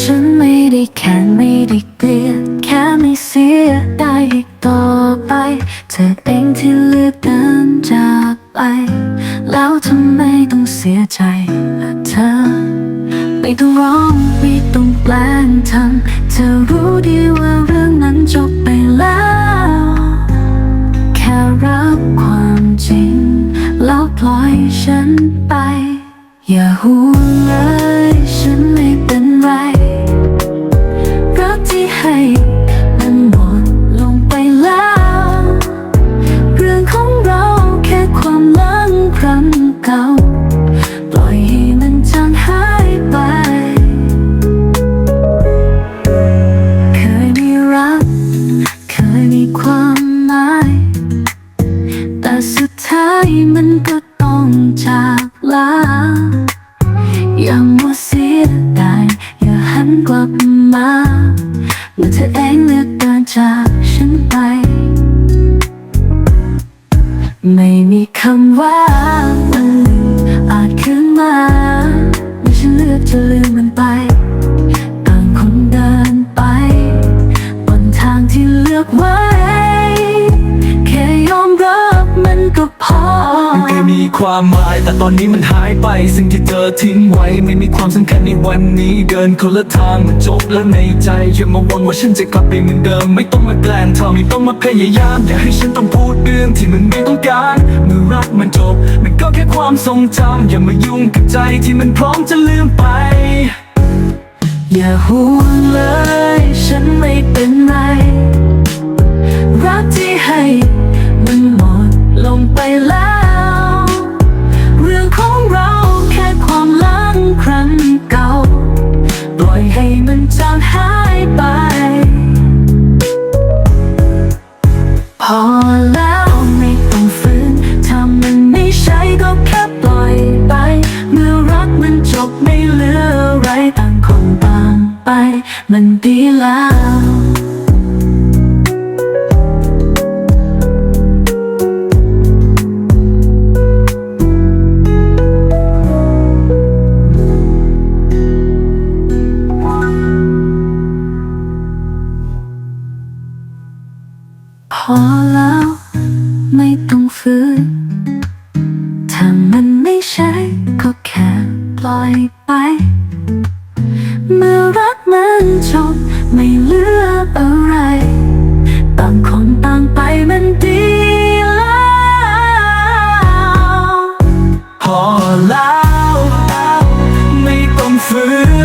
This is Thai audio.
ฉันไม่ได้แค้นไม่ได้เกลียดแค่ไม่เสียได้อีกต่อไป เธอเองที่เลือกเดินจากไป แล้วทำไมต้องเสียใจเธอ ไม่ต้องร้องไม่ต้องแปลงทำเธอรู้ดีว่า อย่ อย่ามัวเสียดายอย่าหันกลับมาเมื่อเธอเองเลือกเดินจาก เคยมีความหมาย แต่ตอนนี้มันหายไป สิ่งที่เธอทิ้งไว้ ไม่มีความสำคัญในวันนี้ เดินคนละทางมันจบแล้วในใจอย่ามาวนว่าฉันจะกลับไปเหมือนเดิม ไม่ต้องมาแกล้งเธอไม่ต้องมาพยายาม อย่าให้ฉันต้องพูดเรื่องที่มันไม่ต้องการเมื่อรักมันจบ มันก็แค่ความทรงจำอย่ามายุ่งกับใจที่มันพร้อมจะลืมไป อย่าห่วงเลย ฉันไม่เป็นไร รักที่ให้ มันหมดลงไปแล้ว พอแล้วไม่ต้องฝืนถ้ามันไม่ใช่ก็แค่ปล่อยไป เมื่อรักมันจบไม่เหลืออะไรต่างคนต่างไป มันดีแล้วพอ ต้องฝืนถ้ามันไม่ใช่ก็แค่ปล่อยไป เมื่อรักมันจบไม่เหลืออะไรต่างคนต่างไปมันดีแล้วพอแล้ว ไม่ต้องฝืน